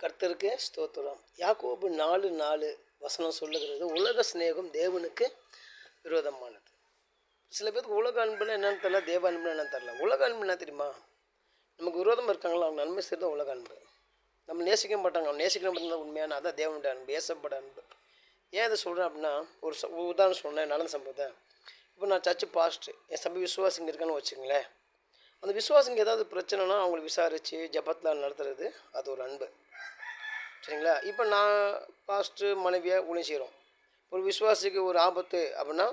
கர்த்தருக்கு ஸ்தோத்திரம். யாக்கோபு நாலு நாலு வசனம் சொல்லுகிறது உலக சிநேகம் தேவனுக்கு விரோதமானது. சில பேருக்கு உலக அன்புனா என்னன்னு தெரியல தேவ அன்புனா என்னன்னு தெரில உலக அன்பு என்ன தெரியுமா? நமக்கு விரோதமாக இருக்காங்களா? அவங்க நன்மை செய்கிறது உலக அன்பு. நம்ம நேசிக்க மாட்டாங்க. அவங்க நேசிக்கிற மட்டும்தான் உண்மையான அதான் தேவனுடைய அன்பு ஏசப்பட அன்பு. ஏன் இதை சொல்கிறேன் அப்படின்னா ஒரு ச- ஒரு உதாரணம் சொன்னேன் நடந்த சம்பவத்தை. இப்போ நான் சர்ச்சு பாஸ்ட்டு என் சபை விசுவாசிங்க இருக்கான்னு வச்சுங்களேன் அந்த விசுவாசிங்க ஏதாவது பிரச்சனைனா அவங்களை விசாரித்து ஜபத்தில் நடத்துறது அது ஒரு அன்பு. சரிங்களா? இப்போ நான் பாஸ்ட்டு மனைவியை ஊழியம் செய்கிறோம் ஒரு விசுவாசிக்கு ஒரு ஆபத்து அப்படின்னா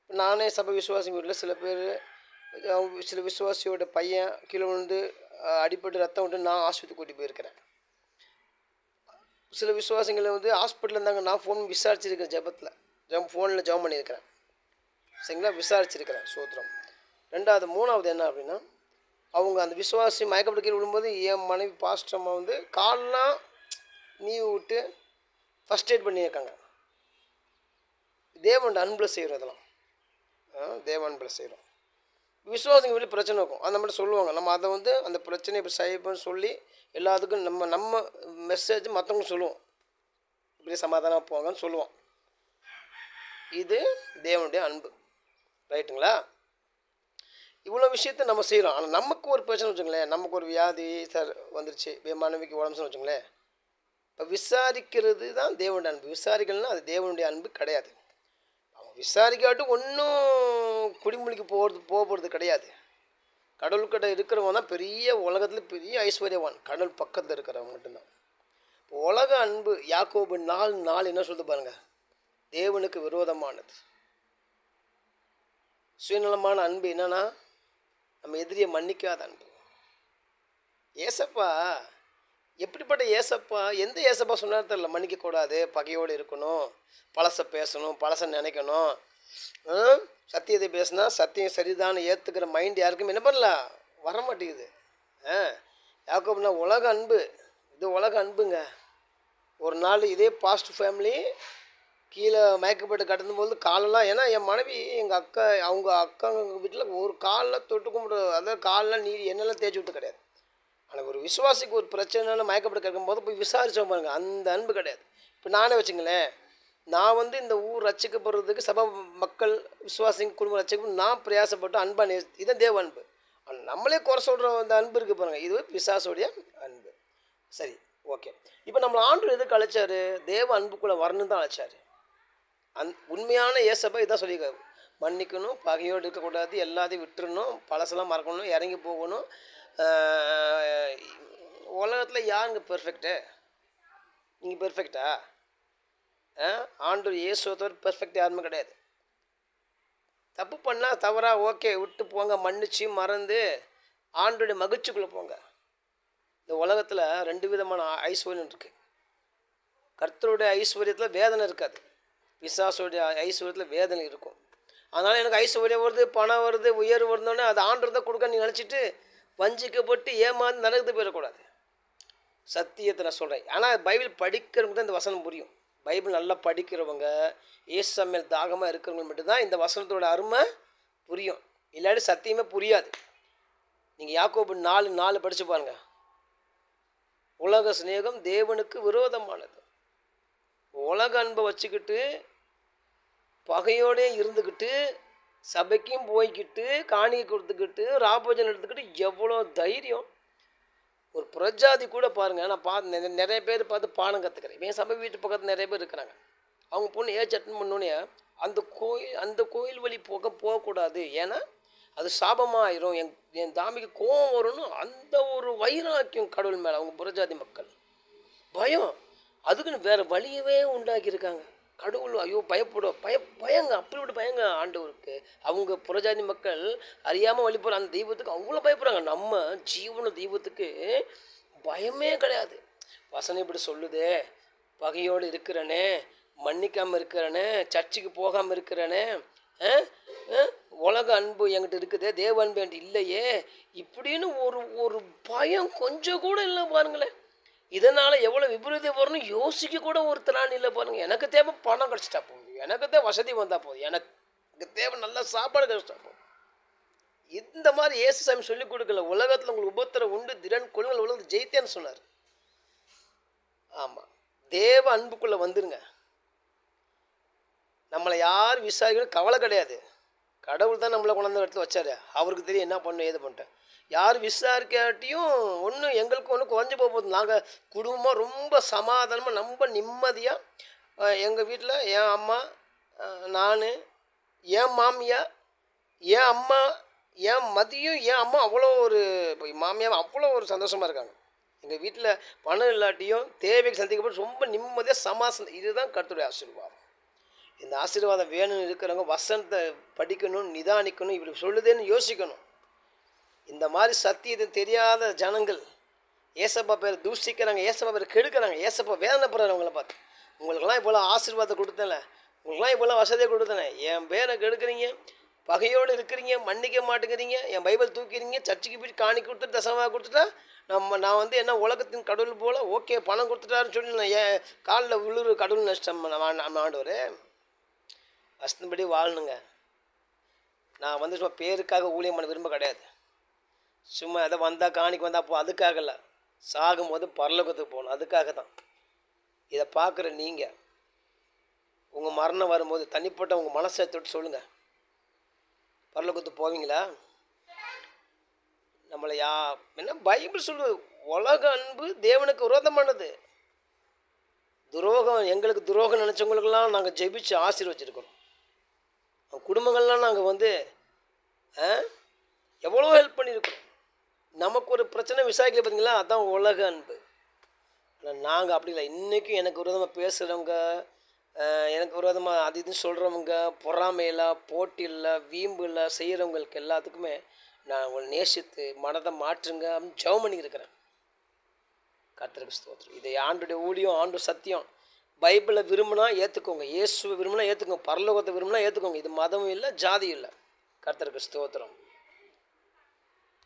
இப்போ நானே சபை விசுவாசி வீட்டில் சில பேர் அவங்க சில விசுவாசியோட பையன் கீழே விழுந்து அடிப்பட்டு ரத்தம் விட்டு நான் ஆஸ்பத்திரி கூட்டி போயிருக்கிறேன். சில விசுவாசங்களை வந்து ஹாஸ்பிட்டலில் இருந்தாங்க. நான் ஃபோன் விசாரிச்சிருக்கேன் ஜெபத்தில். ஜம் ஃபோனில் ஜெபம் பண்ணியிருக்கிறேன். சரிங்களா? விசாரிச்சிருக்கிறேன் சோத்திரம். ரெண்டாவது மூணாவது என்ன அப்படின்னா அவங்க அந்த விசுவாசி மயக்கப்பட்டு கீழே விழும்போது என் மனைவி பாஸ்டர் வந்து கால்லாம் நீவி விட்டு ஃபஸ்ட் எய்ட் பண்ணியிருக்காங்க. தேவன் அன்பில் செய்கிறோம் இதெல்லாம். தேவன் தேவ அன்பில் செய்கிறோம் விசுவாசங்க வெளியே பிரச்சனை இருக்கும். அந்த மாதிரி சொல்லுவாங்க. நம்ம அதை வந்து அந்த பிரச்சனையை இப்படி செய்யப்போன்னு சொல்லி எல்லாத்துக்கும் நம்ம நம்ம மெசேஜ் மற்றவங்க சொல்லுவோம். இப்படி சமாதானமாக போங்கன்னு சொல்லுவோம். இது தேவனுடைய அன்பு. ரைட்டுங்களா? இவ்வளோ விஷயத்த நம்ம செய்கிறோம் ஆனால் நமக்கு ஒரு பிரச்சனை வச்சுங்களேன் நமக்கு ஒரு வியாதி சார் வந்துருச்சு. என் மனைவிக்கு உடம்புன்னு வச்சுங்களேன் விசாரிக்கிறது தான் தேவனுடைய அன்பு. விசாரிக்கலன்னா அது தேவனுடைய அன்பு கிடையாது. அவன் விசாரிக்காட்டும் ஒன்றும் குடிமொழிக்கு போகிறது போக போகிறது கிடையாது கடவுள்கிட்ட இருக்கிறவன் தான் பெரிய உலகத்தில் பெரிய ஐஸ்வர்யவான். கடவுள் பக்கத்தில் இருக்கிறவன் மட்டும்தான். உலக அன்பு யாக்கோபு நாலு நாள் என்ன சொல்லுது பாருங்கள் தேவனுக்கு விரோதமானது. சுயநலமான அன்பு என்னன்னா நம்ம எதிரியை மன்னிக்காத அன்பு. ஏசப்பா எப்படிப்பட்ட ஏசப்பா எந்த ஏசப்பா சொன்னார் தெரியல. மன்னிக்கக்கூடாது பகையோடு இருக்கணும் பழசை பேசணும் பழசை நினைக்கணும். சத்தியத்தை பேசுனா சத்தியம் சரிதான் ஏற்றுக்கிற மைண்ட் யாருக்கும் என்ன பண்ணல? வர மாட்டேங்குது ஆ? யாக்கோப்னா உலக அன்பு. இது உலக அன்புங்க. ஒரு நாள் இதே பாஸ்ட் ஃபேமிலி கீழே மயக்கப்பட்டு கடந்தும்போது காலெல்லாம் ஏன்னா என் மனைவி எங்கள் அக்கா அவங்க அக்காங்க வீட்டில் ஒரு காலில் தொட்டு கும்பிடு அதாவது காலெலாம் நீர் என்னெல்லாம் தேய்ச்சி விட்டு கிடையாது. ஆனால் ஒரு விசுவாசிக்கு ஒரு பிரச்சனைன்னு மயக்கப்பட்டு கிடக்கும்போது போய் விசாரிச்சோம் பாருங்க. அந்த அன்பு கிடையாது. இப்போ நானே வச்சுங்களேன். நான் வந்து இந்த ஊர் ரச்சிக்கப்படுறதுக்கு சபை மக்கள் விசுவாசிங்க குடும்பம் ரசிக்க நான் பிரயாசப்பட்டு அன்பா நே இதான் தேவ அன்பு. ஆனால் நம்மளே குறை சொல்கிற அந்த அன்பு இருக்குது பாருங்கள் இது விசுவாசோடைய அன்பு. சரி ஓகே. இப்போ நம்மளை ஆண்டு எதுக்கு அழைச்சாரு? தேவ அன்புக்குள்ளே வரணும்னு தான் அழைச்சாரு. அந் உண்மையான ஏசப்பா இதான் சொல்லியிருக்காரு. மன்னிக்கணும் பகையோடு இருக்கக்கூடாது எல்லாத்தையும் விட்டுறணும் பழசெல்லாம் மறக்கணும் இறங்கி போகணும். உலகத்தில் யாருங்க பெர்ஃபெக்ட்டு நீங்கள் பெர்ஃபெக்டா ஆண்டு இயேசுவர் பெர்ஃபெக்ட் யாருமே கிடையாது. தப்பு பண்ணால் தவறாக ஓகே விட்டு போங்க மன்னிச்சு மறந்து ஆண்டுடைய மகிழ்ச்சிக்குள்ளே போங்க. இந்த உலகத்தில் ரெண்டு விதமான ஐஸ்வர்யம் இருக்குது கர்த்தருடைய ஐஸ்வர்யத்தில் வேதனை இருக்காது. பிசாசுடைய ஐஸ்வர்யத்தில் வேதனை இருக்கும். அதனால் எனக்கு ஐஸ்வர்யம் வருது பணம் வருது உயர்வு வருதோடனே அது ஆண்டதை கொடுக்க நீ நினச்சிட்டு வஞ்சிக்கப்பட்டு ஏமாந்து நரகத்து போயிடக்கூடாது. சத்தியத்தை நான் சொல்கிறேன் ஆனால் பைபிள் படிக்கிறவங்க தான் இந்த வசனம் புரியும். பைபிள் நல்லா படிக்கிறவங்க இயேசு மேல் தாகமாக இருக்கிறவங்க மட்டும்தான் இந்த வசனத்தோட அருமை புரியும். இல்லாட்டி சத்தியமே புரியாது. நீங்கள் யாக்கோபு நாலு நாலு படித்து பாருங்க. உலக சிநேகம் தேவனுக்கு விரோதமானது. உலக அன்பை வச்சுக்கிட்டு பகையோடே இருந்துக்கிட்டு சபைக்கும் போய்க்கிட்டு காணிக்கை கொடுத்துக்கிட்டு ராபோஜன் எடுத்துக்கிட்டு எவ்வளோ தைரியம். ஒரு பிரஜாதி கூட பாருங்க நான் பார்த்து நிறைய பேர் பார்த்து பாடம் கற்றுக்கிறேன் என் சபை வீட்டு பக்கத்தில் நிறைய பேர் இருக்கிறாங்க. அவங்க பொண்ணு ஏ சட்டன் பண்ணோன்னே அந்த கோயில் அந்த கோயில் வழி போக போகக்கூடாது. ஏன்னா அது சாபமாயிரும். என் என் தாமிக்கு கோவம் வரும்னு அந்த ஒரு வைராக்கியம் கடவுள் மேலே அவங்க புறஜாதி மக்கள். பயம். அதுக்குன்னு வேறு வழியவே உண்டாக்கியிருக்காங்க. கடவுள் ஐயோ பயப்படும் பய பயங்க அப்படி விட்டு பயங்க ஆண்டவருக்கு. அவங்க புறஜாதி மக்கள் அறியாமல் வழிபடுற அந்த தெய்வத்துக்கு அவ்வளோ பயப்படுறாங்க. நம்ம ஜீவன தெய்வத்துக்கு பயமே கிடையாது. வசனம் இப்படி சொல்லுதே பகையோடு இருக்கிறனே மன்னிக்காமல் இருக்கிறனே சர்ச்சுக்கு போகாமல் இருக்கிறனே உலக அன்பு என்கிட்ட இருக்குதே தேவ அன்பு என்கிட்ட இல்லையே இப்படின்னு ஒரு ஒரு பயம் கொஞ்சம் கூட இல்லை பாருங்களேன். இதனால் எவ்வளோ விபரீதம் வரும்னு யோசிக்க கூட ஒரு திராணி இல்லை பாருங்கள் எனக்கு தேவை பணம் கிடச்சிட்டா போகுது எனக்கு தேவை வசதி வந்தால் போதும். எனக்கு தேவை நல்ல சாப்பாடு கிடச்சிட்டா போதும். இந்த மாதிரி இயேசு சாமி சொல்லிக் கொடுக்கல. உலகத்தில் உங்களுக்கு உபத்திரம் உண்டு. திடன் கொள்ளுங்கள் உலகத்தில் ஜெயித்தேன்னு சொன்னார். ஆமாம் தேவ அன்புக்குள்ளே வந்துருங்க. நம்மளை யார் விசாரிக்கணும்? கவலை கிடையாது. கடவுள் தான் நம்மளை கொண்டாந்து இடத்துல வச்சாரு. அவருக்கு தெரியும் என்ன பண்ண ஏது பண்ணிட்டேன். யார் விசாரிக்காட்டியும் ஒன்றும் எங்களுக்கு ஒன்றும் குறைஞ்சி போக போகுது. நாங்கள் குடும்பமாக ரொம்ப சமாதானமாக ரொம்ப நிம்மதியாக எங்கள் வீட்டில் என் அம்மா நான் என் மாமியா என் அம்மா என் மதியம் என் அம்மா அவ்வளோ ஒரு மாமியார் அவ்வளோ ஒரு சந்தோஷமாக இருக்காங்க. எங்கள் வீட்டில் பணம் இல்லாட்டியும் தேவைக்கு சந்திக்கப்பட்டு ரொம்ப நிம்மதியாக சமாசம் இதுதான் கருத்துடைய ஆசீர்வாதம். இந்த ஆசீர்வாதம் வேணும்னு இருக்கிறவங்க வசனத்தை படிக்கணும் நிதானிக்கணும் இப்படி சொல்லுதேன்னு யோசிக்கணும். இந்த மாதிரி சத்தியத்தை தெரியாத ஜனங்கள் ஏசப்பா பேர் தூஷிக்கிறாங்க ஏசப்பா பேர் கெடுக்கிறாங்க ஏசப்பா வேதனைப்படுறாரு அவங்கள பார்த்து உங்களுக்கெல்லாம் இப்போலாம் ஆசீர்வாதத்தை கொடுத்தல உங்களுக்குலாம் இப்போலாம் வசதியை கொடுத்தேனே என் பேரை கெடுக்கிறீங்க பகையோடு இருக்கிறீங்க மன்னிக்க மாட்டேங்கிறீங்க என் பைபிள் தூக்கிறீங்க சர்ச்சுக்கு போய் காணி கொடுத்துட்டு தசமாக கொடுத்துட்டா நம்ம நான் வந்து என்ன உலகத்தின் கடவுள் போல் ஓகே பணம் கொடுத்துட்டாருன்னு சொல்லி நான் ஏன் காலில் விழுறு கடவுள் நஷ்டம் நம்ம ஆண்டவர்? வசனப்படி வாழணுங்க. நான் வந்து சும்மா பேருக்காக ஊழியம் பண்ண விரும்ப கிடையாது. சும்மா எதை வந்தால் காணிக்கு வந்தால் போ அதுக்காக இல்லை சாகும்போது பரலோகத்துக்கு போகணும் அதுக்காக தான் இதை பார்க்குற நீங்கள் உங்கள் மரணம் வரும்போது தனிப்பட்ட உங்கள் மனசை தொட்டு சொல்லுங்கள் பரலோகத்துக்கு போவீங்களா? நம்மளை யா என்ன பைபிள் சொல்லுது? உலக அன்பு தேவனுக்கு விரோதமானது துரோகம் எங்களுக்கு துரோகம் நினச்சவங்களுக்கெல்லாம் நாங்கள் ஜெபிச்சு ஆசீர்வச்சிருக்கிறோம். குடும்பங்கள்லாம் நாங்கள் வந்து ஆ, எவ்வளோ ஹெல்ப் பண்ணியிருக்கோம் நமக்கு ஒரு பிரச்சனை விசாரிக்கல பார்த்தீங்களா அதுதான் உலக அன்பு. ஆனால் நாங்கள் அப்படி இல்லை. இன்றைக்கும் எனக்கு விரோதமாக பேசுகிறவங்க எனக்கு விரோதமாக அது இதுன்னு சொல்கிறவங்க பொறாமையில் போட்டியில் வீம்பில் செய்கிறவங்களுக்கு எல்லாத்துக்குமே நான் உங்களை நேசித்து மனதை மாற்றுங்க அப்படின்னு ஜெபம் பண்ணியிருக்கிறேன் கத்திரக்கு ஸ்தோத்திரம். இதை ஆண்டுடைய ஊழியம் ஆண்டு சத்தியம். பைபிளை விரும்பினா ஏற்றுக்கோங்க இயேசுவை விரும்பினா ஏற்றுக்கோங்க பரலோகத்தை விரும்பினா ஏற்றுக்கோங்க இது மதமும் இல்லை ஜாதியும் இல்லை. கர்த்தருக்கு ஸ்தோத்திரம்.